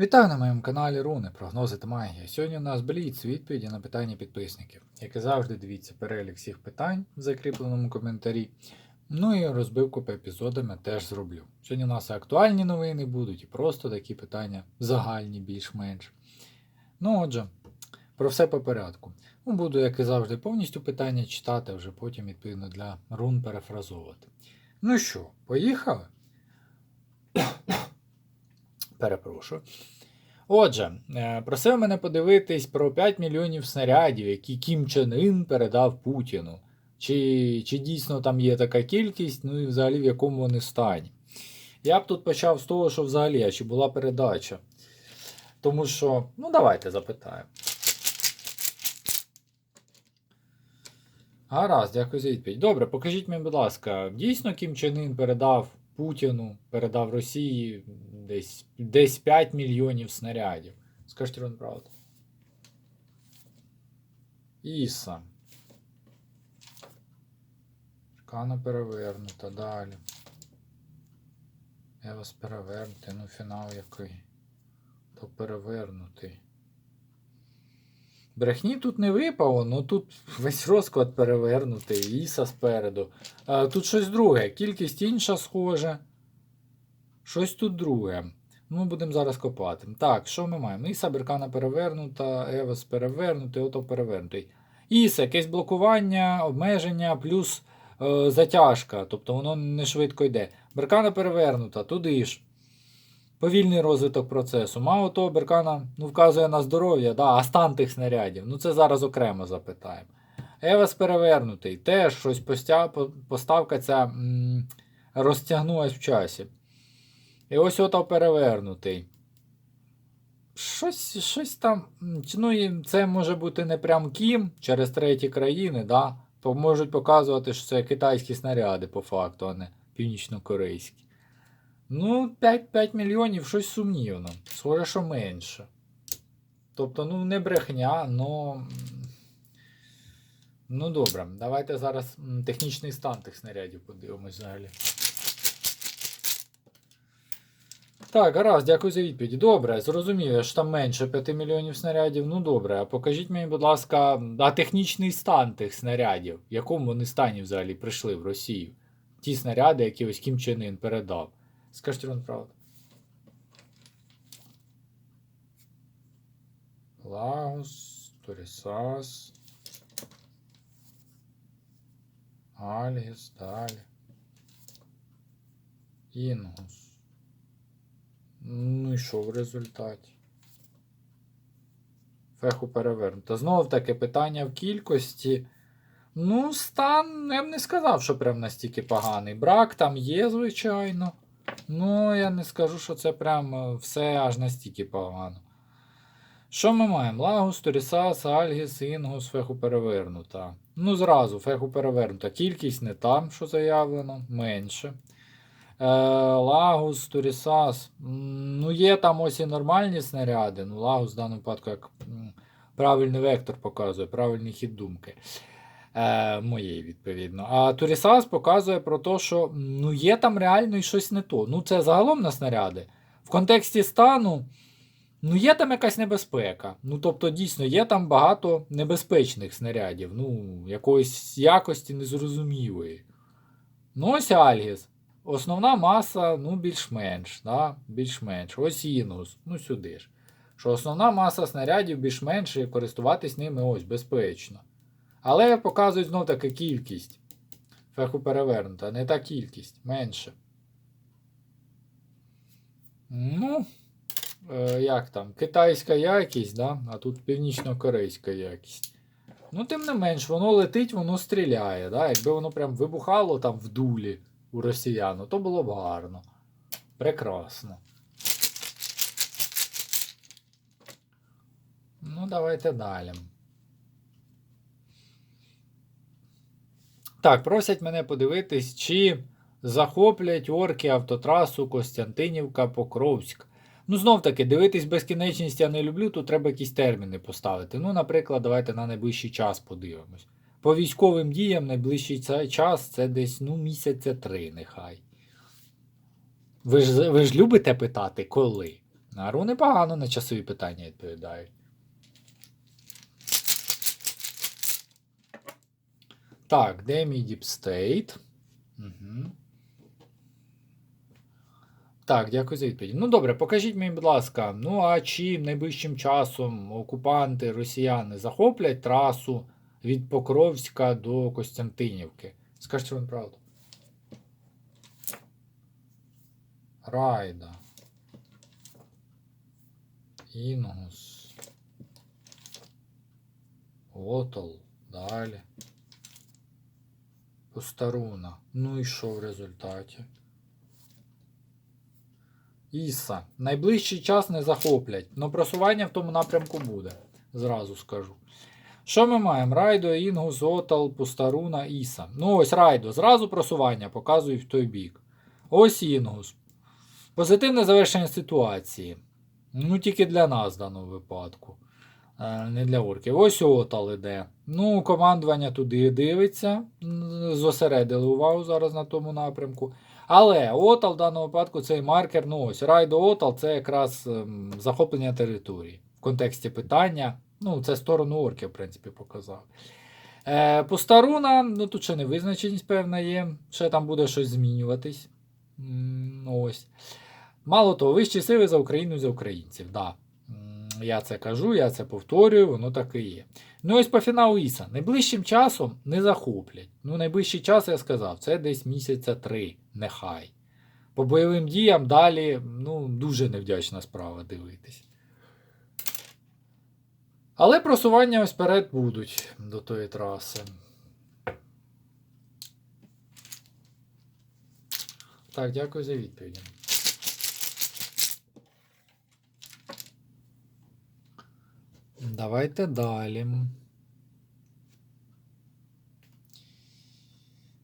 Вітаю на моєму каналі Руни, прогнози та магія. Сьогодні у нас Бліц, відповіді на питання підписників. Як і завжди, дивіться перелік всіх питань в закріпленому коментарі. Ну і розбивку по епізодам я теж зроблю. Сьогодні у нас актуальні новини будуть, і просто такі питання загальні, більш-менш. Ну отже, про все по порядку. Ну, буду, як і завжди, повністю питання читати, а вже потім, відповідно, для рун перефразовувати. Ну що, поїхали? Перепрошую. Отже, е, просив мене подивитись про 5 мільйонів снарядів, які Кім Чен Ін передав Путіну. Чи, чи дійсно там є така кількість, ну і взагалі в якому вони стані. Я б тут почав з того, що взагалі, а чи була передача. Тому що, ну давайте запитаємо. Гаразд, дякую за відповідь. Добре, покажіть мені, будь ласка, дійсно Кім Чен Ін передав Путіну, передав Росії десь, десь 5 мільйонів снарядів. Скажіть Рон правду. Іса. Шкана перевернута далі. Я вас перевернути, ну фінал який. То перевернутий. Брехні тут не випало, ну тут весь розклад перевернутий, Іса спереду. А, тут щось друге, кількість інша схожа. Щось тут друге. Ну, будемо зараз копати. Так, що ми маємо? Іса Беркана перевернута, Евес перевернутий, ото перевернутий. Іса, якесь блокування, обмеження, плюс е, затяжка. Тобто воно не швидко йде. Беркана перевернута, туди ж. Повільний розвиток процесу. Мало того, Беркана ну, вказує на здоров'я, да, а стан тих снарядів. Ну це зараз окремо запитаємо. Евес перевернутий. Теж щось постя... поставка ця м, розтягнулась в часі. І ось ото перевернутий. Щось, щось там. Ну, і це може бути не прям Кім через треті країни, да? то можуть показувати, що це китайські снаряди по факту, а не північно-корейські. Ну, 5, 5 мільйонів щось сумнівно. Схоже, що менше. Тобто, ну, не брехня, но. Ну, добре, давайте зараз технічний стан тих снарядів подивимось взагалі. Так, гаразд, дякую за відповідь. Добре, зрозумів, що там менше 5 мільйонів снарядів. Ну добре, а покажіть мені, будь ласка, а технічний стан тих снарядів, в якому вони стані взагалі прийшли в Росію? Ті снаряди, які ось Кім Чен Ін передав. Скажіть вам правду. Лагус, Торісас. Альгіс, далі. Інгус. Ну і що в результаті? Феху перевернуто. Знову таки питання в кількості. Ну, стан, я б не сказав, що прям настільки поганий. Брак там є, звичайно. Ну, я не скажу, що це прям е, все аж настільки погано. Що ми маємо? Лагус, Торісас, Альгіс, Інгус, феху перевернута. Ну, зразу, феху перевернута. Кількість не там, що заявлено, менше. Е, Лагус, Торісас. Ну, є там ось і нормальні снаряди. Ну, Лагус в даному випадку як правильний вектор показує, правильний хід думки. Е, моєї, відповідно. А Турісас показує про те, що ну, є там реально і щось не то. Ну, це загалом на снаряди. В контексті стану, ну, є там якась небезпека. Ну, тобто, дійсно, є там багато небезпечних снарядів, ну, якоїсь якості незрозумілої. Ну, ось Альгіс. Основна маса, ну, більш-менш, да? більш-менш. Ось Інус, ну сюди ж. Що основна маса снарядів більш-менш і користуватись ними ось безпечно. Але показують знов таки кількість. Феху перевернута, не та кількість, менше. Ну, е, як там, китайська якість, да? а тут північно-корейська якість. Ну, тим не менш, воно летить, воно стріляє. Да? Якби воно прям вибухало там в дулі у росіян, то було б гарно. Прекрасно. Ну, давайте далі. Так, просять мене подивитись, чи захоплять орки автотрасу Костянтинівка Покровськ. Ну, знов таки, дивитись безкінечність я не люблю, тут треба якісь терміни поставити. Ну, наприклад, давайте на найближчий час подивимось. По військовим діям найближчий час це десь ну, місяця три, нехай. Ви ж, ви ж любите питати, коли? А руни погано на часові питання відповідають. Так, де мій State? Угу. Так, дякую за відповідь. Ну добре, покажіть мені, будь ласка, ну а чим найближчим часом окупанти росіяни захоплять трасу від Покровська до Костянтинівки? Скажіть вам правду. Райда. Інгус. Отол. Далі. Постаруна. Ну і що в результаті? Іса. Найближчий час не захоплять, але просування в тому напрямку буде. Зразу скажу. Що ми маємо? Райдо, Інгус, Отал, Пустаруна, Іса. Ну ось Райдо. Зразу просування показують в той бік. Ось Інгус. Позитивне завершення ситуації. Ну, тільки для нас в даному випадку. Е, Не для орків. Ось Отал іде. Ну, командування туди дивиться. Зосередили увагу зараз на тому напрямку. Але Отал в даному випадку цей маркер, ну ось Райдо Отал це якраз ем, захоплення території. В контексті питання. Ну, це сторону орків, в принципі, показав. Е, Постаруна, ну тут ще невизначеність певна є. Ще там буде щось змінюватись. Ось. Мало того, вищі сили за Україну і за українців. Да. Я це кажу, я це повторюю, воно так і є. Ну ось по фіналу Іса. Найближчим часом не захоплять. Ну, найближчий час, я сказав, це десь місяця три, нехай. По бойовим діям далі ну, дуже невдячна справа дивитись. Але просування ось вперед будуть до тої траси. Так, дякую за відповіді. Давайте далі.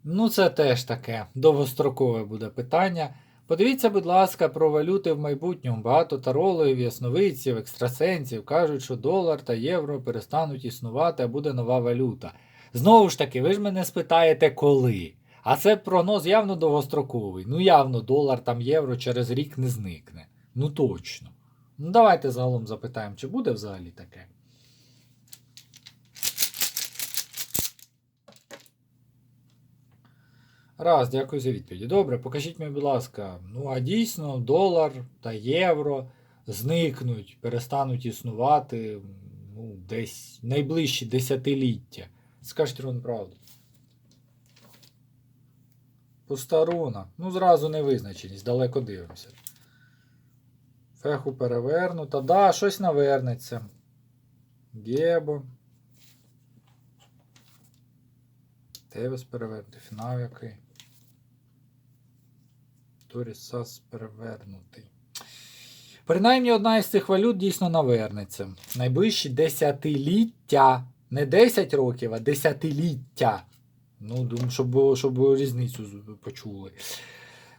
Ну, це теж таке довгострокове буде питання. Подивіться, будь ласка, про валюти в майбутньому. Багато тарологів, ясновидців, екстрасенсів кажуть, що долар та євро перестануть існувати, а буде нова валюта. Знову ж таки, ви ж мене спитаєте, коли. А це прогноз явно довгостроковий. Ну, явно долар там євро через рік не зникне. Ну точно. Ну, давайте загалом запитаємо, чи буде взагалі таке. Раз, дякую за відповіді. Добре, покажіть мені, будь ласка. Ну, а дійсно, долар та євро зникнуть, перестануть існувати ну, десь найближчі десятиліття. Скажіть вам правду. Постаруна. Ну, зразу невизначеність, далеко дивимося. Феху перевернута. Да, щось навернеться. Гебо. Тевес перевернутий. Фінал який. Торісас перевернутий. Принаймні одна із цих валют дійсно навернеться. Найближчі десятиліття. Не 10 років, а десятиліття. Ну, думаю, щоб, було, щоб ви різницю почули.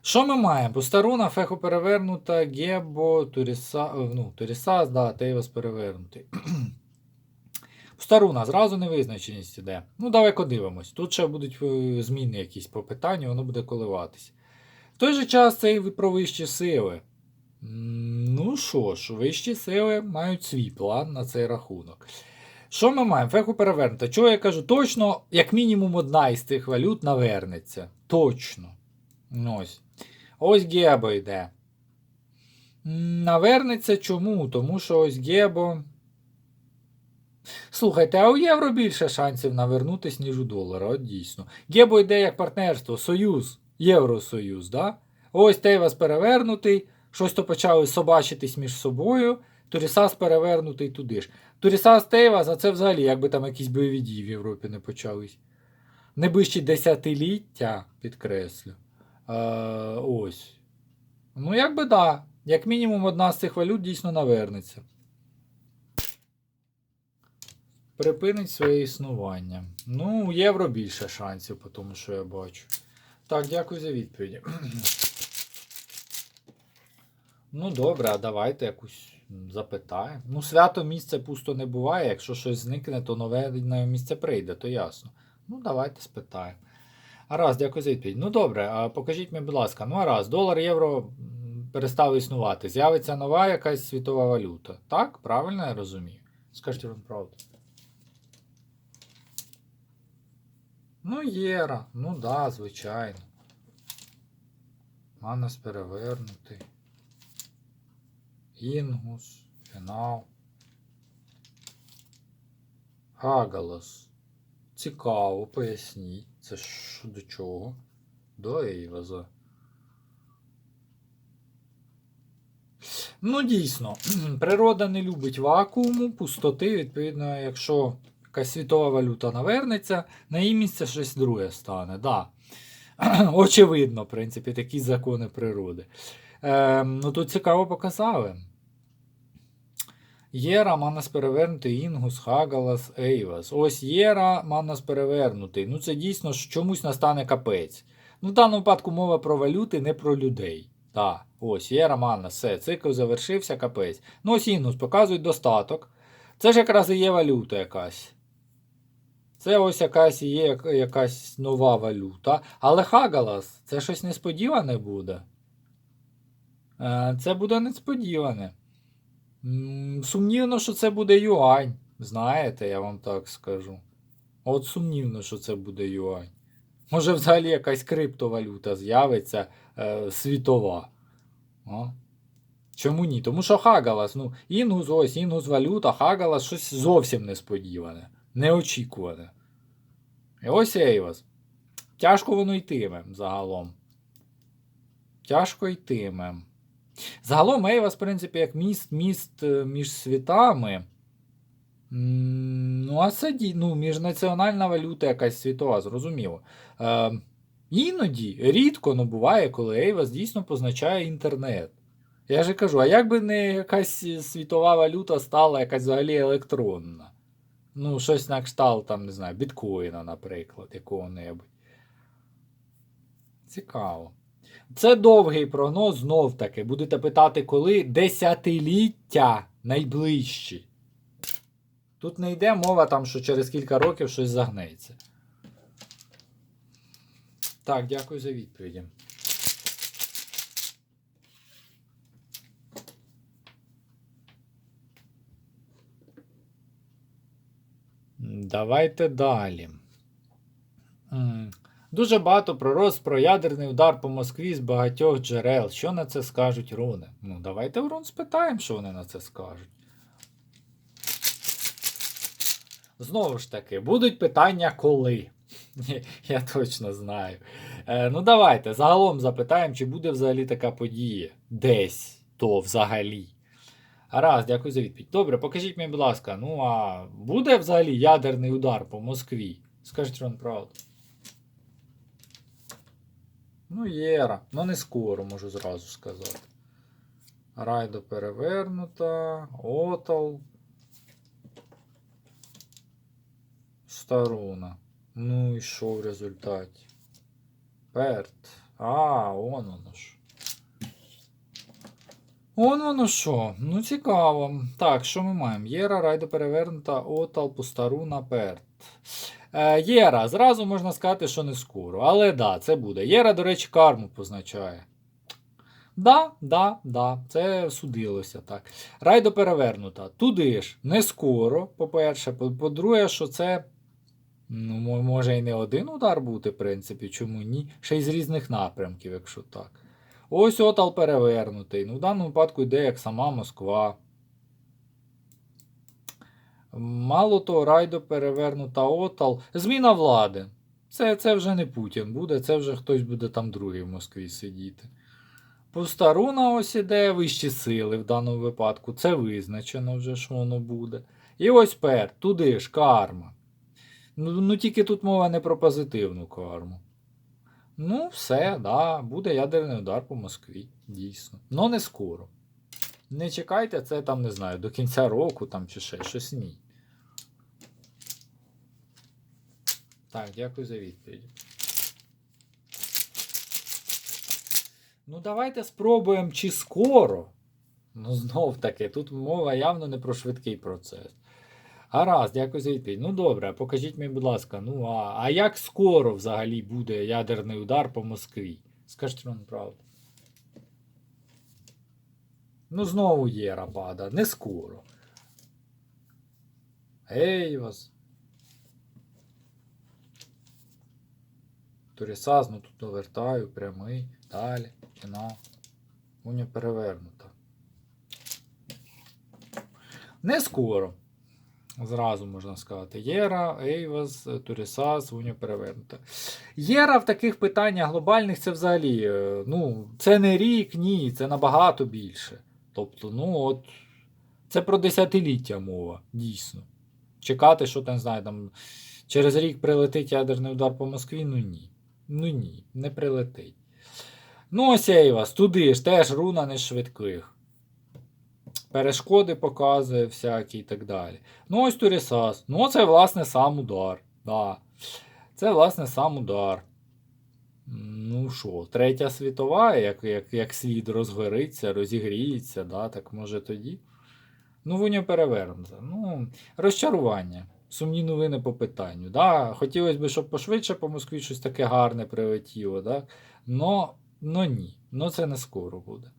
Що ми маємо? Постаруна, феху перевернута, Гебо, Туріса, е, ну, Турісас, да, Тейвас перевернутий. Постаруна, зразу невизначеність іде. Ну, давай дивимось. Тут ще будуть е, зміни якісь по питанню, воно буде коливатись. Той же час це і про вищі сили. Ну що ж, вищі сили мають свій план на цей рахунок. Що ми маємо? Феху перевернута. Чого я кажу? Точно, як мінімум, одна із цих валют навернеться. Точно. Ось. Ось Гебо йде. Навернеться чому? Тому що ось Гебо. Слухайте, а у євро більше шансів навернутись, ніж у долара, от дійсно. Гебо йде як партнерство, союз, Євросоюз, да? Ось Тейвас перевернутий, щось то почали собачитись між собою. Турісас перевернутий туди ж. Турісас Тейвас, а це взагалі, якби там якісь бойові дії в Європі не почались. Найближчі десятиліття, підкреслю. Е, ось. Ну, якби да. Як мінімум, одна з цих валют дійсно навернеться. Припинить своє існування. Ну, євро більше шансів, по тому що я бачу. Так, дякую за відповіді. Ну, добре, а давайте якусь запитаємо. Ну, свято місце пусто не буває. Якщо щось зникне, то нове місце прийде, то ясно. Ну, давайте спитаємо. А раз, дякую за відповідь. Ну добре, а покажіть мені, будь ласка. Ну, а раз, долар, євро м, перестали існувати. З'явиться нова якась світова валюта. Так? Правильно я розумію? Скажіть вам правду. Ну, єра. Ну да, звичайно. Манас перевернутий. Інгус. Фінал. Хагалас. Цікаво, поясніть. Це що до чого? До Ейваза. Ну, дійсно, природа не любить вакууму, пустоти. Відповідно, якщо якась світова валюта навернеться, на її місце щось друге стане. Да. Очевидно, в принципі, такі закони природи. Ем, ну тут цікаво показали. Єра, Манас перевернутий, Інгус, Хагалас, Ейвас. Ось Єра, Манас перевернутий. Ну це дійсно чомусь настане капець. Ну, в даному випадку мова про валюти, не про людей. Так, ось Єра, Манас, все, цикл завершився, капець. Ну ось Інгус показують достаток. Це ж якраз і є валюта якась. Це ось якась є якась нова валюта. Але Хагалас це щось несподіване буде. Е, Це буде несподіване. Сумнівно, що це буде юань. Знаєте, я вам так скажу. От сумнівно, що це буде юань. Може, взагалі якась криптовалюта з'явиться е, світова. О? Чому ні? Тому що Хагалас, ну, інгус, ось, інгус валюта, Хагалас щось зовсім несподіване, неочікуване. І ось Ейвас. Тяжко воно йтиме загалом. Тяжко йтиме. Загалом Ейвас, в принципі, як міст, міст е, між світами. Ну, а це ну, міжнаціональна валюта якась світова, зрозуміло. Е, іноді, рідко, ну буває, коли Ейвас дійсно позначає інтернет. Я же кажу, а як би не якась світова валюта стала якась взагалі електронна? Ну, щось на кшталт, там, не знаю, біткоїна, наприклад, якого-небудь. Цікаво. Це довгий прогноз, знов таки. Будете питати, коли десятиліття найближчі. Тут не йде мова, там, що через кілька років щось загнеться. Так, дякую за відповіді. Давайте далі. Дуже багато пророз про ядерний удар по Москві з багатьох джерел. Що на це скажуть руни? Ну, давайте в рун спитаємо, що вони на це скажуть. Знову ж таки, будуть питання коли. Я точно знаю. Е, ну, давайте загалом запитаємо, чи буде взагалі така подія. Десь то взагалі. Гаразд, дякую за відповідь. Добре, покажіть мені, будь ласка, ну а буде взагалі ядерний удар по Москві? Скажіть вам правду. Ну, Єра. Ну, не скоро, можу зразу сказати. Райдо перевернута. Отал. Старуна. Ну і що в результаті? Перт. А, он воно ж. Он воно що. Ну, цікаво. Так, що ми маємо? Єра, Райдо перевернута, Отал, Пустаруна, Перт. Е, Єра, зразу можна сказати, що не скоро. Але да, це буде. Єра, до речі, карму позначає. Да, да, да, це судилося так. Райдо перевернута. Туди ж не скоро, по-перше. По- По-друге, що це. Ну, може і не один удар бути, в принципі, чому ні? Ще й з різних напрямків, якщо так. Ось отал перевернутий. Ну, в даному випадку йде як сама Москва. Мало того, райдо перевернута отал. Зміна влади. Це, це вже не Путін буде, це вже хтось буде там другий в Москві сидіти. Пустаруна ось іде вищі сили в даному випадку. Це визначено вже, що воно буде. І ось пер, туди ж карма. Ну, ну тільки тут мова не про позитивну карму. Ну, все, да, буде ядерний удар по Москві, дійсно. Но не скоро. Не чекайте це там, не знаю, до кінця року там чи ще щось ні. Так, дякую за відповідь. Ну, давайте спробуємо, чи скоро. Ну, знов таки, тут мова явно не про швидкий процес. Гаразд, дякую за відповідь. Ну добре, покажіть мені, будь ласка, ну а, а як скоро взагалі буде ядерний удар по Москві? Скажіть вам правду. Ну, знову Єра пада, не скоро. Ейвас. Турісаз, ну тут довертаю, прямий, далі, фінал. Уня перевернута. Не скоро. Зразу можна сказати. Єра, Ейвас, Турісас, Уня перевернута. Єра в таких питаннях глобальних це взагалі. е, Ну, це не рік, ні, це набагато більше. Тобто, ну от. Це про десятиліття мова, дійсно. Чекати, що там, не знаю, там через рік прилетить ядерний удар по Москві, ну ні. Ну ні, не прилетить. Ну, ось Ейвас, туди ж теж руна не швидких. Перешкоди показує всякі і так далі. Ну, ось Турісас. Ну, це, власне, сам удар. Да. Це, власне, сам удар. Ну що, третя світова, як, як, як світ розгориться, розігріється, да, так може тоді. Ну, Вуня перевернута. Ну, розчарування. Сумні новини по питанню. Да, хотілося б, щоб пошвидше по Москві щось таке гарне прилетіло, да? но, но ні. Ну це не скоро буде.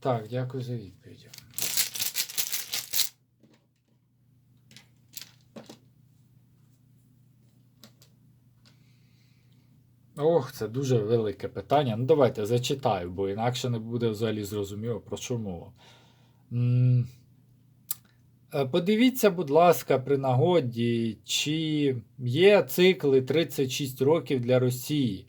Так, дякую за відповідь. Ох, це дуже велике питання. Ну, давайте зачитаю, бо інакше не буде взагалі зрозуміло, про що мова. Е, Подивіться, будь ласка, при нагоді, чи є цикли 36 років для Росії.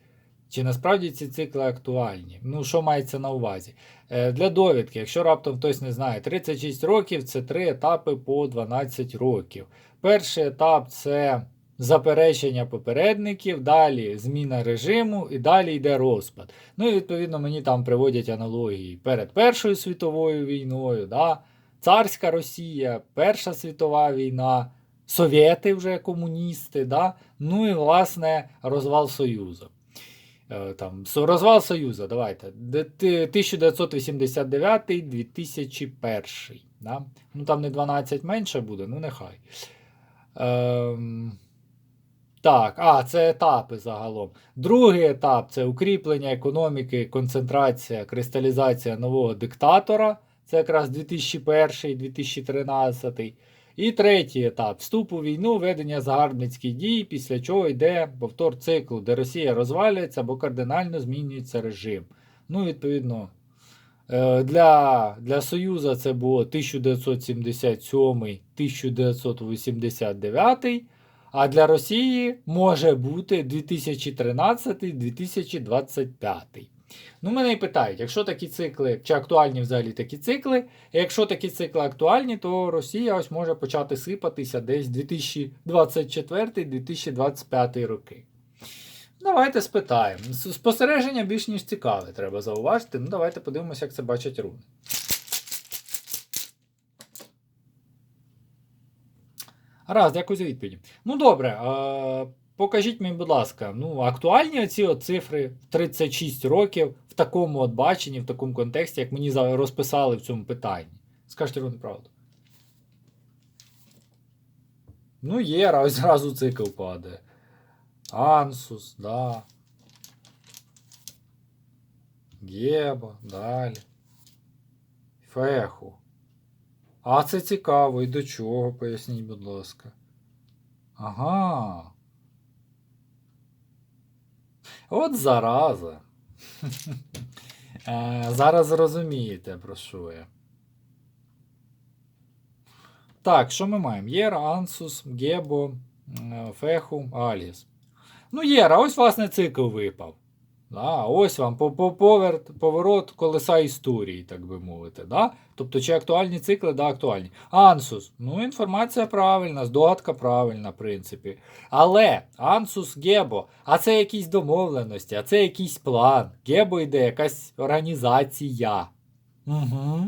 Чи насправді ці цикли актуальні? Ну, що мається на увазі? Е, Для довідки, якщо раптом хтось не знає, 36 років це три етапи по 12 років. Перший етап це заперечення попередників, далі зміна режиму і далі йде розпад. Ну і відповідно мені там приводять аналогії перед Першою світовою війною, да? царська Росія, Перша світова війна, совєти вже комуністи, да? ну і власне розвал Союзу. Е, Там, розвал Союзу, давайте. 1989-2001. Да? Ну там не 12 менше буде, ну нехай. Ем, так, а, це етапи загалом. Другий етап це укріплення економіки, концентрація, кристалізація нового диктатора. Це якраз 2001-2013. І третій етап вступ у війну, ведення загарбницьких дій, після чого йде повтор циклу, де Росія розвалюється або кардинально змінюється режим. Ну, відповідно, е, для, для Союзу це було 1977-1989. А для Росії може бути 2013-2025. Ну, мене і питають, якщо такі цикли, чи актуальні взагалі такі цикли, якщо такі цикли актуальні, то Росія ось може почати сипатися десь 2024-2025 роки. Давайте спитаємо. Спостереження більш ніж цікаве, треба зауважити. Ну, давайте подивимося, як це бачать руни. Раз, дякую за відповіді. Ну добре, е, покажіть мені, будь ласка, ну, актуальні оці цифри 36 років в такому от баченні, в такому контексті, як мені розписали в цьому питанні. Скажіть ровно правду. Ну, є, ось зразу цикл падає. Ансус, да. Геба, далі. Феху. А це цікаво, і до чого, поясніть, будь ласка. Ага. От зараза. Е, Зараз зрозумієте, про що я. Так, що ми маємо? Єра, Ансус, Гебо, Феху, Аліс. Ну, Єра, ось власне цикл випав. Да, ось вам по- по- поверт, поворот колеса історії, так би мовити. Да? Тобто, чи актуальні цикли, да, актуальні. Ансус. Ну, інформація правильна, здогадка правильна, в принципі. Але Ансус Гебо, а це якісь домовленості, а це якийсь план. Гебо йде якась організація. Угу.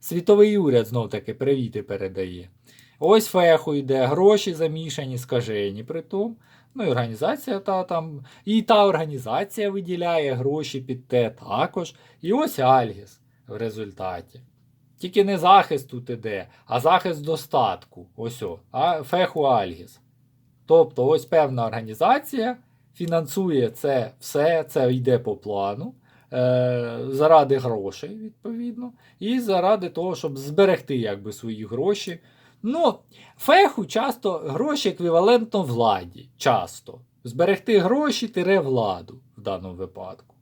Світовий уряд знов таки привіти передає. Ось феху йде, гроші замішані, скажені притом. Ну і організація та там. І та організація виділяє гроші під те також. І ось Альгіс в результаті. Тільки не захист тут іде, а захист достатку. Ось о. А феху Альгіс. Тобто ось певна організація, фінансує це все, це йде по плану. Е, заради грошей, відповідно, і заради того, щоб зберегти якби, свої гроші. Ну, феху часто гроші еквівалентно владі. Часто. Зберегти гроші тире владу в даному випадку.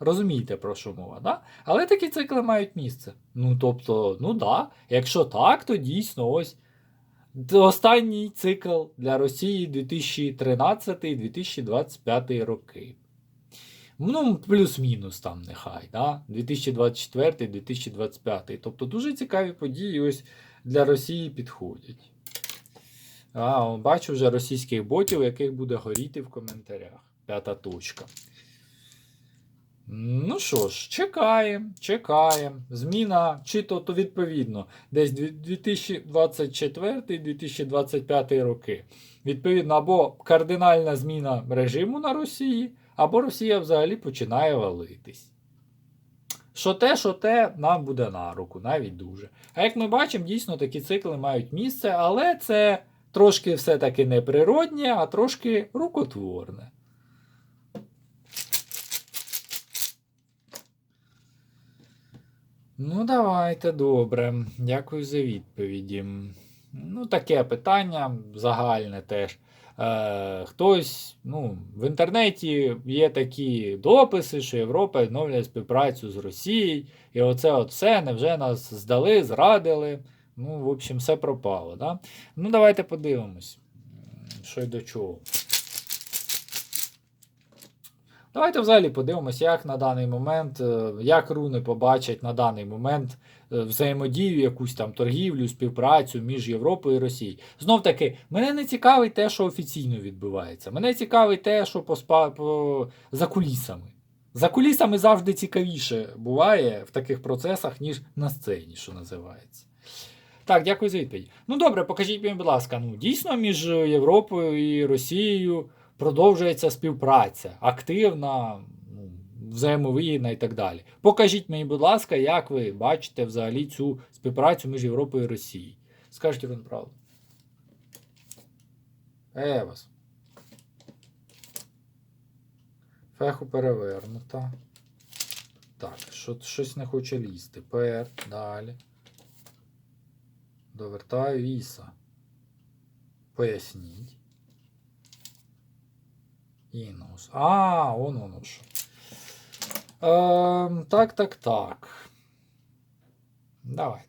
Розумієте, про що мова, да? Але такі цикли мають місце. Ну, тобто, ну да, якщо так, то дійсно ось останній цикл для Росії 2013-2025 роки. Ну, плюс-мінус там нехай, да? 2024-2025. Тобто дуже цікаві події ось для Росії підходять. А, бачу вже російських ботів, яких буде горіти в коментарях. П'ята точка. Ну що ж, чекаємо, чекаємо. Зміна, чи то, то відповідно, десь 2024-2025 роки. Відповідно, або кардинальна зміна режиму на Росії, або Росія взагалі починає валитись. Що те, що те, нам буде на руку, навіть дуже. А як ми бачимо, дійсно такі цикли мають місце, але це трошки все-таки не природнє, а трошки рукотворне. Ну, давайте, добре. Дякую за відповіді. Ну, таке питання загальне теж. Е, хтось, ну, в інтернеті є такі дописи, що Європа відновлює співпрацю з Росією, і оце от все невже нас здали, зрадили. Ну, в общем, все пропало. Да? Ну, давайте подивимось, що й до чого. Давайте взагалі подивимося, як на даний момент, е, як руни побачать на даний момент взаємодію, якусь там торгівлю, співпрацю між Європою і Росією. Знов таки, мене не цікавить те, що офіційно відбувається. Мене цікавить те, що по, спа- по... за кулісами. За кулісами завжди цікавіше буває в таких процесах, ніж на сцені, що називається. Так, дякую за відповідь. Ну добре, покажіть мені, будь ласка, ну дійсно між Європою і Росією продовжується співпраця, активна, взаємовигідна і так далі. Покажіть мені, будь ласка, як ви бачите взагалі цю співпрацю між Європою і Росією. Скажіть вам правду. Евас. Феху перевернута. Так, що, щось не хоче лізти. Пер, далі. Довертаю Іса. Поясніть. Інус. А, он воно що. Ем, так, так, так. Давайте.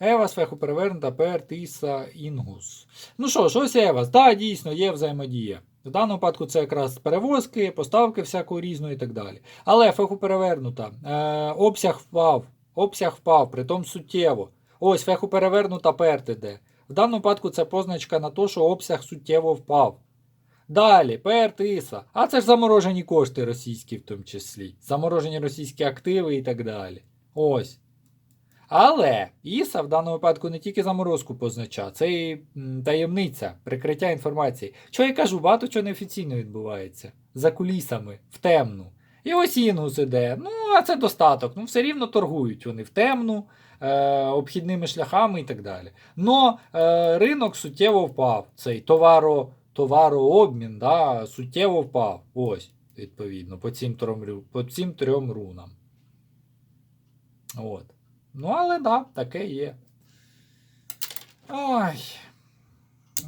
Ева сфеху перевернута, пер, тиса, інгус. Ну що ж, ось Евас. Так, да, дійсно, є взаємодія. В даному випадку це якраз перевозки, поставки всякого різного і так далі. Але феху перевернута. Е, обсяг впав. Обсяг впав, притом суттєво. Ось феху перевернута перт іде. В даному випадку це позначка на те, що обсяг суттєво впав. Далі, ПР Іса. А це ж заморожені кошти російські в тому числі. Заморожені російські активи і так далі. Ось. Але Іса в даному випадку не тільки заморозку позначає, це і таємниця, прикриття інформації. Що я кажу, багато чого неофіційно відбувається. За кулісами, в темну. І ось інгус іде. Ну, а це достаток. Ну, все рівно торгують вони в темну, е, обхідними шляхами і так далі. Но е, ринок суттєво впав. Цей товаро товарообмін да, суттєво впав. Ось, відповідно, по цим трьом, по цим трьом рунам. От. Ну, але да, таке є. Ай.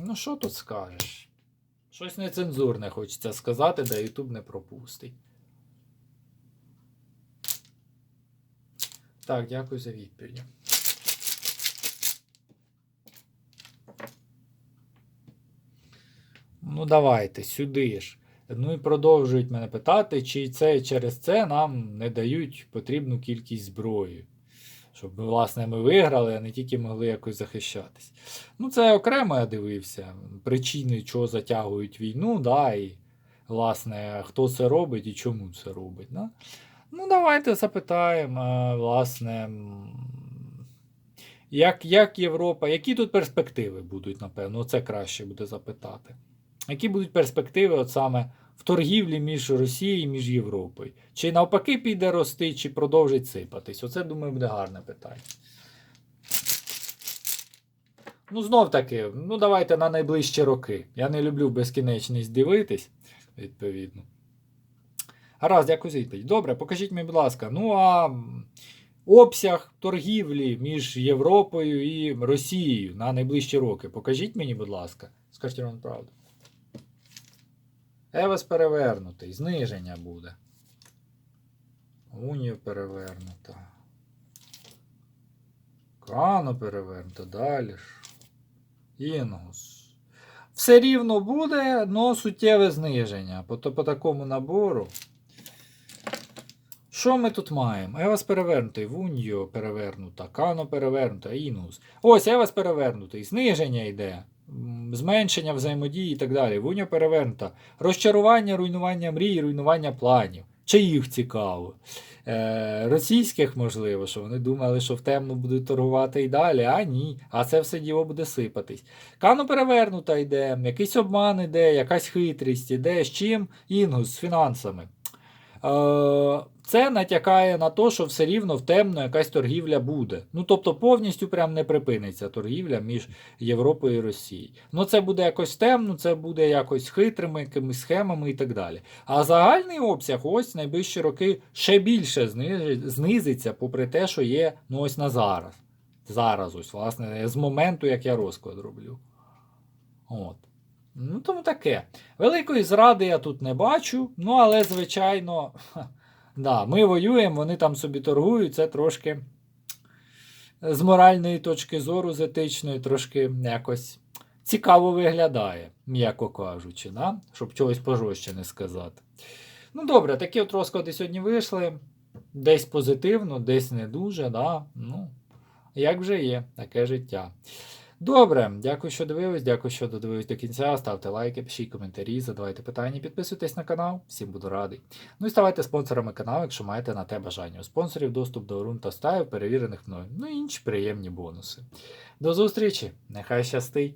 Ну, що тут скажеш? Щось нецензурне хочеться сказати, де YouTube не пропустить. Так, дякую за відповідь. Ну, давайте, сюди ж. Ну і продовжують мене питати, чи це через це нам не дають потрібну кількість зброї. Щоб, ми, власне, ми виграли, а не тільки могли якось захищатись. Ну, це окремо я дивився. Причини, чого затягують війну, да, і, власне, хто це робить і чому це робить. Да? Ну, давайте запитаємо, власне, як, як Європа, які тут перспективи будуть, напевно, це краще буде запитати. Які будуть перспективи от саме в торгівлі між Росією і між Європою? Чи навпаки піде рости, чи продовжить сипатись? Оце, думаю, буде гарне питання. Ну, знов таки, ну давайте на найближчі роки. Я не люблю безкінечність дивитись. відповідно. Гаразд, дякую за відповідь. Добре, покажіть мені, будь ласка. Ну а обсяг торгівлі між Європою і Росією на найближчі роки. Покажіть мені, будь ласка. Скажіть вам правду. Евес перевернутий, зниження буде. Унію перевернута. Кано перевернута, далі ж. Інгус. Все рівно буде, но суттєве зниження. По, по такому набору. Що ми тут маємо? Евас перевернутий, Вуньо перевернута, Кано перевернута, Інгус. Ось Евас перевернутий, зниження йде, зменшення взаємодії і так далі. Вуньо перевернута. Розчарування, руйнування мрій, руйнування планів. Чи їх цікаво? Е, російських, можливо, що вони думали, що в темну будуть торгувати і далі, а ні. А це все діло буде сипатись. Кано перевернута йде, якийсь обман іде, якась хитрість іде. З чим? Інгус з фінансами. Е, це натякає на те, що все рівно в темно якась торгівля буде. Ну тобто повністю прям не припиниться торгівля між Європою і Росією. Ну це буде якось темно, це буде якось хитрими якимись схемами і так далі. А загальний обсяг ось найближчі роки ще більше знизиться, попри те, що є ну ось на зараз. Зараз, ось, власне, з моменту, як я розклад роблю. От. Ну, тому таке. Великої зради я тут не бачу, ну але, звичайно, да, ми воюємо, вони там собі торгують, це трошки з моральної точки зору, з етичної, трошки якось цікаво виглядає, м'яко кажучи, да? щоб чогось пожорстче не сказати. Ну, добре, такі от розклади сьогодні вийшли. Десь позитивно, десь не дуже, да? ну, як вже є, таке життя. Добре, дякую, що дивились, дякую, що додивились до кінця. Ставте лайки, пишіть коментарі, задавайте питання, підписуйтесь на канал, всім буду радий. Ну і ставайте спонсорами каналу, якщо маєте на те бажання. У спонсорів доступ до рун та стаю, перевірених мною, ну і інші приємні бонуси. До зустрічі! Нехай щастить!